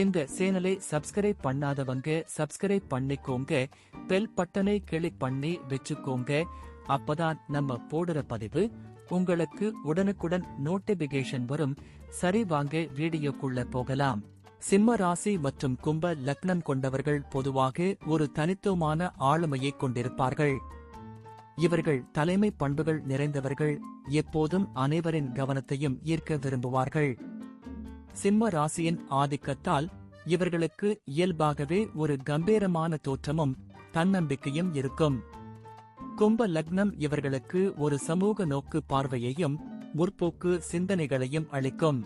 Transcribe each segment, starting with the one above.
இந்த சேனலை சப்ஸ்கிரைப் பண்ணாதவங்க சப்ஸ்கிரைப் பண்ணிக்கோங்க. பெல் பட்டனை கிளிக் பண்ணி வச்சுக்கோங்க. அப்பதான் நம்ம போடுற பதிவு உங்களுக்கு உடனுக்குடன் நோட்டிபிகேஷன் வரும். சரி வாங்க வீடியோக்குள்ள போகலாம். சிம்ம ராசி மற்றும் கும்ப லக்னம் கொண்டவர்கள் பொதுவாக ஒரு தனித்துவமான ஆளுமையை கொண்டிருப்பார்கள். இவர்கள் தலைமை பண்புகள் நிறைந்தவர்கள். எப்போதும் அனைவரின் கவனத்தையும் ஈர்க்க விரும்புவார்கள். சிம்ம ராசியின் ஆதிக்கத்தால் இவர்களுக்கு இயல்பாகவே ஒரு கம்பீரமான தோற்றமும் தன்னம்பிக்கையும் இருக்கும். கும்ப லக்னம் இவர்களுக்கு ஒரு சமூக நோக்கு பார்வையையும் முற்போக்கு சிந்தனைகளையும் அளிக்கும்.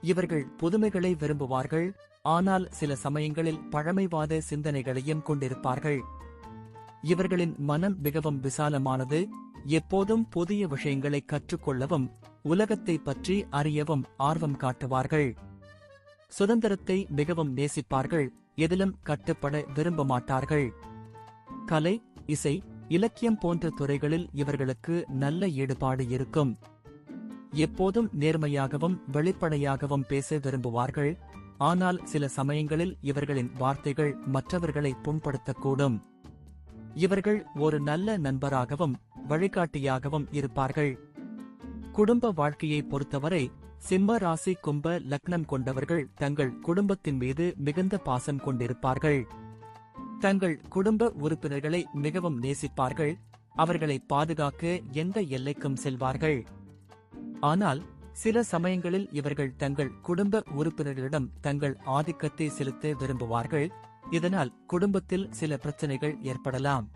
இவர்கள் புதுமைகளை விரும்புவார்கள் ஆனால் சில சமயங்களில் பழமைவாத சிந்தனைகளையும் கொண்டிருப்பார்கள். இவர்களின் மனம் மிகவும் விசாலமானது எப்போதும் புதிய விஷயங்களை கற்றுக்கொள்ளவும் உலகத்தை பற்றி அறியவும் ஆர்வம் காட்டுவார்கள். சுதந்திரத்தை மிகவும் நேசிப்பார்கள் எதிலும் கட்டுப்பட விரும்ப மாட்டார்கள் கலை இசை இலக்கியம் போன்ற துறைகளில் இவர்களுக்கு நல்ல ஈடுபாடு இருக்கும். எப்போதும் நேர்மையாகவும் வெளிப்படையாகவும் பேச விரும்புவார்கள். ஆனால் சில சமயங்களில் இவர்களின் வார்த்தைகள் மற்றவர்களை புண்படுத்தக்கூடும். இவர்கள் ஒரு நல்ல நண்பராகவும் வழிகாட்டியாகவும் இருப்பார்கள். குடும்ப வாழ்க்கையை பொறுத்தவரை சிம்ம ராசி கும்ப லக்னம் கொண்டவர்கள் தங்கள் குடும்பத்தின் மீது மிகுந்த பாசம் கொண்டிருப்பார்கள். தங்கள் குடும்ப உறுப்பினர்களை மிகவும் நேசிப்பார்கள். அவர்களை பாதுகாக்க எந்த எல்லைக்கும் செல்வார்கள். ஆனால் சில சமயங்களில் இவர்கள் தங்கள் குடும்ப உறுப்பினர்களிடம் தங்கள் ஆதிக்கத்தை செலுத்த விரும்புவார்கள். இதனால் குடும்பத்தில் சில பிரச்சனைகள் ஏற்படலாம்.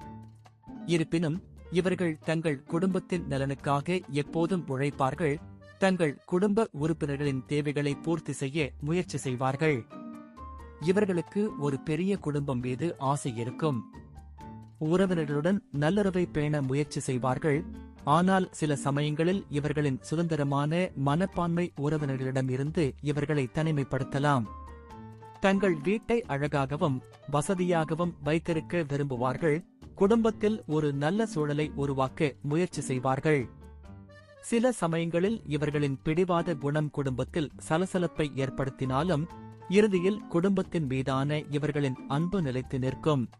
இருப்பினும் இவர்கள் தங்கள் குடும்பத்தின் நலனுக்காக எப்போதும் உழைப்பார்கள் தங்கள் குடும்ப உறுப்பினர்களின் தேவைகளை பூர்த்தி செய்ய முயற்சி செய்வார்கள். இவர்களுக்கு ஒரு பெரிய குடும்பம் மீது ஆசை இருக்கும். உறவினர்களுடன் நல்லுறவை பேண முயற்சி செய்வார்கள். ஆனால் சில சமயங்களில் இவர்களின் சுதந்திரமான மனப்பான்மை உறவினர்களிடம் இருந்து இவர்களை தனிமைப்படுத்தலாம். தங்கள் வீட்டை அழகாகவும் வசதியாகவும் வைத்திருக்க விரும்புவார்கள். குடும்பத்தில் ஒரு நல்ல சூழலை உருவாக்க முயற்சி செய்வார்கள். சில சமயங்களில் இவர்களின் பிடிவாத குணம் குடும்பத்தில் சலசலப்பை ஏற்படுத்தினாலும் இறுதியில் குடும்பத்தின் மீதான இவர்களின் அன்பு நிலைத்து நிற்கும்.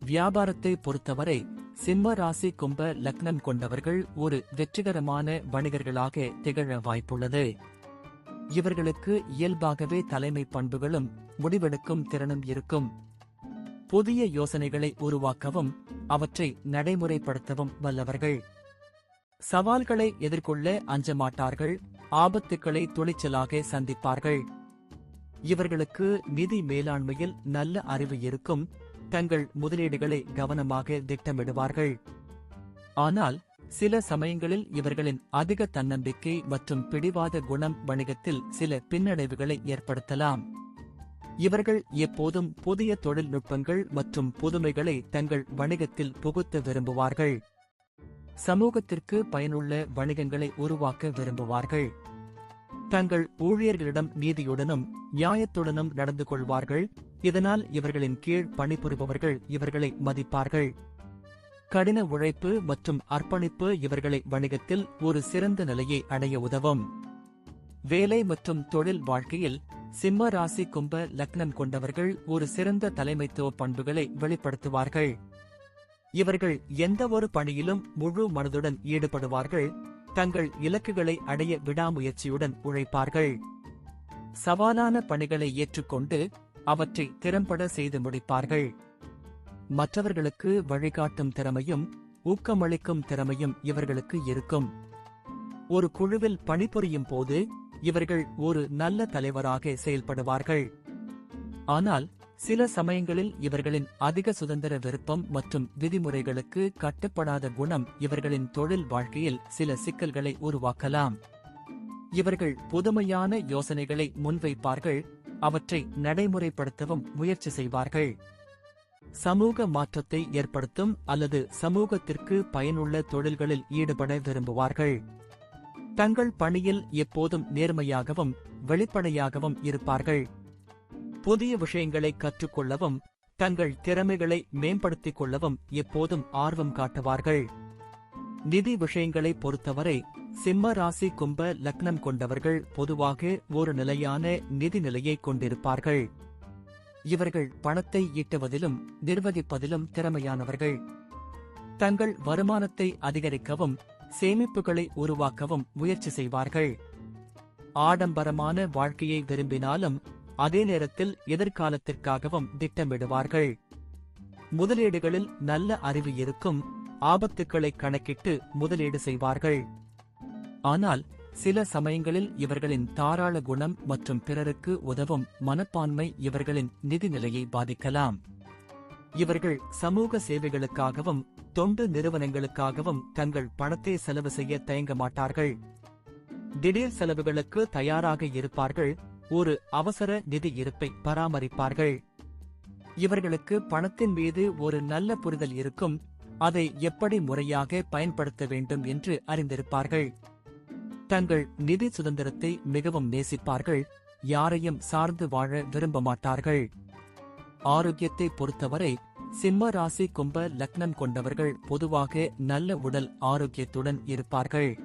வியாபாரத்தை பொறுத்தவரை சிம்ம ராசி கும்ப லக்னம் கொண்டவர்கள் ஒரு வெற்றிகரமான வணிகர்களாக திகழ வாய்ப்புள்ளது. இவர்களுக்கு இயல்பாகவே தலைமை பண்புகளும் முடிவெடுக்கும் திறனும் இருக்கும். புதிய யோசனைகளை உருவாக்கவும் அவற்றை நடைமுறைப்படுத்தவும் வல்லவர்கள். சவால்களை எதிர்கொள்ள அஞ்ச மாட்டார்கள் ஆபத்துக்களை துணிச்சலாக சந்திப்பார்கள். இவர்களுக்கு நிதி மேலாண்மையில் நல்ல அறிவு இருக்கும் தங்கள் முதலீடுகளை கவனமாக திட்டமிடுவார்கள். ஆனால் சில சமயங்களில் இவர்களின் அதிக தன்னம்பிக்கை மற்றும் பிடிவாத குணம் வணிகத்தில் சில பின்னடைவுகளை ஏற்படுத்தலாம். இவர்கள் எப்போதும் புதிய தொழில்நுட்பங்கள் மற்றும் புதுமைகளை தங்கள் வணிகத்தில் புகுத்த விரும்புவார்கள். சமூகத்திற்கு பயனுள்ள வணிகங்களை உருவாக்க விரும்புவார்கள். தங்கள் ஊழியர்களிடம் நீதியுடனும் நியாயத்துடனும் நடந்து கொள்வார்கள். இதனால் இவர்களின் கீழ் பணிபுரிபவர்கள் இவர்களை மதிப்பார்கள். கடின உழைப்பு மற்றும் அர்ப்பணிப்பு இவர்களை வணிகத்தில் ஒரு சிறந்த நிலையை அடைய உதவும். வேலை மற்றும் தொழில் வாழ்க்கையில் சிம்ம ராசி கும்ப லக்னம் கொண்டவர்கள் ஒரு சிறந்த தலைமைத்துவ பண்புகளை வெளிப்படுத்துவார்கள். இவர்கள் எந்த ஒரு பணியிலும் முழு மனதுடன் ஈடுபடுவார்கள். தங்கள் இலக்குகளை அடைய விடாமுயற்சியுடன் உழைப்பார்கள். சவாலான பணிகளை ஏற்றுக்கொண்டு அவற்றை திறம்பட செய்து முடிப்பார்கள். மற்றவர்களுக்கு வழிகாட்டும் திறமையும் ஊக்கமளிக்கும் திறமையும் இவர்களுக்கு இருக்கும். ஒரு குழுவில் பணிபுரியும் போது இவர்கள் ஒரு நல்ல தலைவராக செயல்படுவார்கள். ஆனால் சில சமயங்களில் இவர்களின் அதிக சுதந்திர விருப்பம் மற்றும் விதிமுறைகளுக்கு கட்டுப்படாத குணம் இவர்களின் தொழில் வாழ்க்கையில் சில சிக்கல்களை உருவாக்கலாம். இவர்கள் புதுமையான யோசனைகளை முன்வைப்பார்கள் அவற்றை நடைமுறைப்படுத்தவும் முயற்சி செய்வார்கள். சமூக மாற்றத்தை ஏற்படுத்தும் அல்லது சமூகத்திற்கு பயனுள்ள தொழில்களில் ஈடுபட விரும்புவார்கள். தங்கள் பணியில் எப்போதும் நேர்மையாகவும் வெளிப்படையாகவும் இருப்பார்கள். புதிய விஷயங்களை கற்றுக்கொள்ளவும் தங்கள் திறமைகளை மேம்படுத்திக் கொள்ளவும் எப்போதும் ஆர்வம் காட்டுவார்கள். நிதி விஷயங்களை பொறுத்தவரை சிம்ம ராசி கும்ப லக்னம் கொண்டவர்கள் பொதுவாக ஒரு நிலையான நிதி நிலையை கொண்டிருப்பார்கள். இவர்கள் பணத்தை ஈட்டுவதிலும் நிர்வகிப்பதிலும் திறமையானவர்கள். தங்கள் வருமானத்தை அதிகரிக்கவும் சேமிப்புகளை உருவாக்கவும் முயற்சி செய்வார்கள். ஆடம்பரமான வாழ்க்கையை விரும்பினாலும் அதே நேரத்தில் எதிர்காலத்திற்காகவும் திட்டமிடுவார்கள். முதலீடுகளில் நல்ல அறிவு இருக்கும் ஆபத்துக்களை கணக்கிட்டு முதலீடு செய்வார்கள். ஆனால் சில சமயங்களில் இவர்களின் தாராள குணம் மற்றும் பிறருக்கு உதவும் மனப்பான்மை இவர்களின் நிதிநிலையை பாதிக்கலாம். இவர்கள் சமூக சேவைகளுக்காகவும் தொண்டு நிறுவனங்களுக்காகவும் தங்கள் பணத்தை செலவு செய்ய தயங்க மாட்டார்கள். திடீர் செலவுகளுக்கு தயாராக இருப்பார்கள். ஒரு அவசர நிதி இருப்பை பராமரிப்பார்கள். இவர்களுக்கு பணத்தின் மீது ஒரு நல்ல புரிதல் இருக்கும். அதை எப்படி முறையாக பயன்படுத்த வேண்டும் என்று அறிந்திருப்பார்கள். தங்கள் நிதி சுதந்திரத்தை மிகவும் நேசிப்பார்கள். யாரையும் சார்ந்து வாழ விரும்ப மாட்டார்கள் ஆரோக்கியத்தை பொறுத்தவரை சிம்ம ராசி கும்ப லக்னம் கொண்டவர்கள் பொதுவாக நல்ல உடல் ஆரோக்கியத்துடன் இருப்பார்கள்.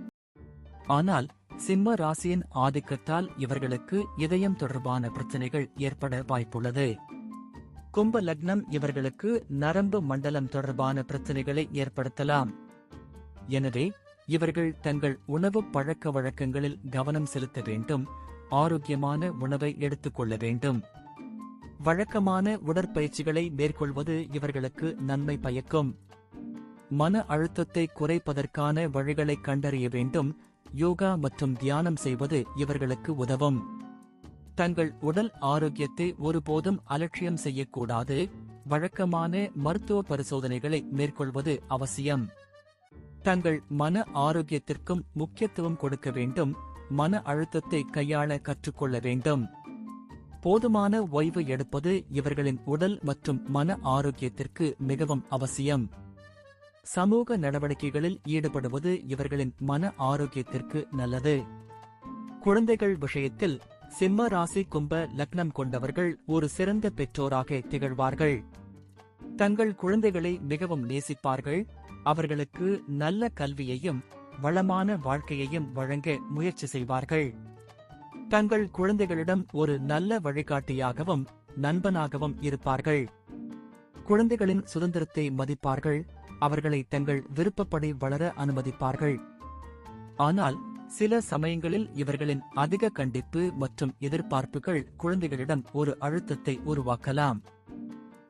ஆனால் சிம்ம ராசியின் ஆதிக்கத்தால் இவர்களுக்கு இதயம் தொடர்பான பிரச்சனைகள் ஏற்பட வாய்ப்புள்ளது. கும்ப லக்னம் இவர்களுக்கு நரம்பு மண்டலம் தொடர்பான பிரச்சனைகளை ஏற்படுத்தலாம். எனவே இவர்கள் தங்கள் உணவு பழக்க வழக்கங்களில் கவனம் செலுத்த வேண்டும் ஆரோக்கியமான உணவை எடுத்துக்கொள்ள வேண்டும். வழக்கமான உடற்பயிற்சிகளை மேற்கொள்வது இவர்களுக்கு நன்மை பயக்கும். மன அழுத்தத்தை குறைப்பதற்கான வழிகளை கண்டறிய வேண்டும். யோகா மற்றும் தியானம் செய்வது இவர்களுக்கு உதவும். தங்கள் உடல் ஆரோக்கியத்தை ஒருபோதும் அலட்சியம் செய்யக்கூடாது. வழக்கமான மருத்துவ பரிசோதனைகளை மேற்கொள்வது அவசியம். தங்கள் மன ஆரோக்கியத்திற்கும் முக்கியத்துவம் கொடுக்க வேண்டும். மன அழுத்தத்தை கையாள கற்றுக்கொள்ள வேண்டும். போதுமான ஓய்வு எடுப்பது இவர்களின் உடல் மற்றும் மன ஆரோக்கியத்திற்கு மிகவும் அவசியம். சமூக நடவடிக்கைகளில் ஈடுபடுவது இவர்களின் மன ஆரோக்கியத்திற்கு நல்லது. குழந்தைகள் விஷயத்தில் சிம்ம ராசி கும்ப லக்னம் கொண்டவர்கள் ஒரு சிறந்த பெற்றோராக திகழ்வார்கள். தங்கள் குழந்தைகளை மிகவும் நேசிப்பார்கள். அவர்களுக்கு நல்ல கல்வியையும் வளமான வாழ்க்கையையும் வழங்க முயற்சி செய்வார்கள். தங்கள் குழந்தைகளிடம் ஒரு நல்ல வழிகாட்டியாகவும் நண்பனாகவும் இருப்பார்கள். குழந்தைகளின் சுதந்திரத்தை மதிப்பார்கள். அவர்களை தங்கள் விருப்பப்படி வளர அனுமதிப்பார்கள். ஆனால் சில சமயங்களில் இவர்களின் அதிக கண்டிப்பு மற்றும் எதிர்பார்ப்புகள் குழந்தைகளிடம் ஒரு அழுத்தத்தை உருவாக்கலாம்.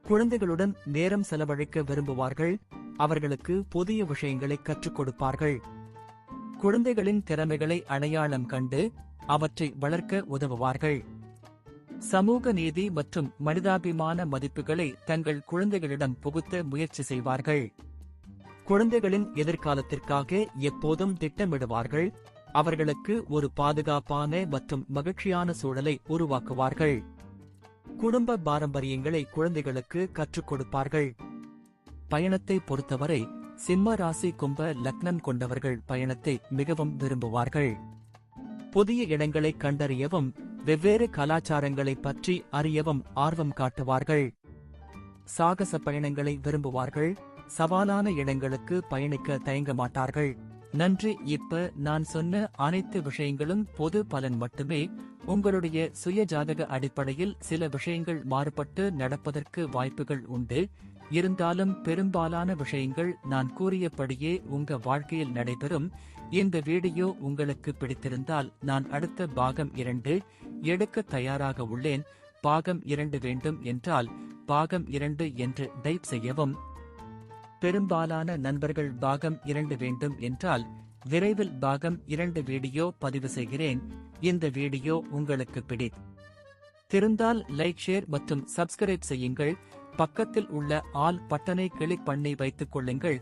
குழந்தைகளுடன் நேரம் செலவழிக்க விரும்புவார்கள். அவர்களுக்கு புதிய விஷயங்களை கற்றுக் கொடுப்பார்கள். குழந்தைகளின் திறமைகளை அடையாளம் கண்டு அவற்றை வளர்க்க உதவுவார்கள். சமூக நீதி மற்றும் மனிதாபிமான மதிப்புகளை தங்கள் குழந்தைகளிடம் புகுத்த முயற்சி செய்வார்கள். குழந்தைகளின் எதிர்காலத்திற்காக எப்போதும் திட்டமிடுவார்கள். அவர்களுக்கு ஒரு பாதுகாப்பான மற்றும் மகிழ்ச்சியான சூழலை உருவாக்குவார்கள். குடும்ப பாரம்பரியங்களை குழந்தைகளுக்கு கற்றுக் கொடுப்பார்கள். பயணத்தை பொறுத்தவரை சிம்ம ராசி கும்ப லக்னம் கொண்டவர்கள் பயணத்தை மிகவும் விரும்புவார்கள். புதிய இடங்களை கண்டறியவும் வெவ்வேறு கலாச்சாரங்களை பற்றி அறியவும் ஆர்வம் காட்டுவார்கள். சாகச பயணங்களை விரும்புவார்கள். சவாலான இடங்களுக்கு பயணிக்க தயங்க மாட்டார்கள். நன்றி இப்ப நான் சொன்ன அனைத்து விஷயங்களும் பொது பலன் மட்டுமே. உங்களுடைய சுய ஜாதக அடிப்படையில் சில விஷயங்கள் மாறுபட்டு நடப்பதற்கு வாய்ப்புகள் உண்டு. இருந்தாலும் பெரும்பாலான விஷயங்கள் நான் கூறியபடியே உங்க வாழ்க்கையில் நடைபெறும். இந்த வீடியோ உங்களுக்கு பிடித்திருந்தால் நான் அடுத்த பாகம் இரண்டு எடுக்க தயாராக உள்ளேன். பாகம் இரண்டு வேண்டும் என்றால் பாகம் இரண்டு என்று டைப் செய்யவும். பெரும்பாலான நண்பர்கள் பாகம் இரண்டு வேண்டும் என்றால் விரைவில் பாகம் இரண்டு வீடியோ பதிவு செய்கிறேன். இந்த வீடியோ உங்களுக்கு பிடி திருந்தால் லைக் ஷேர் மற்றும் சப்ஸ்கிரைப் செய்யுங்கள். பக்கத்தில் உள்ள ஆல் பட்டனை கிளிக் பண்ணி வைத்துக் கொள்ளுங்கள்.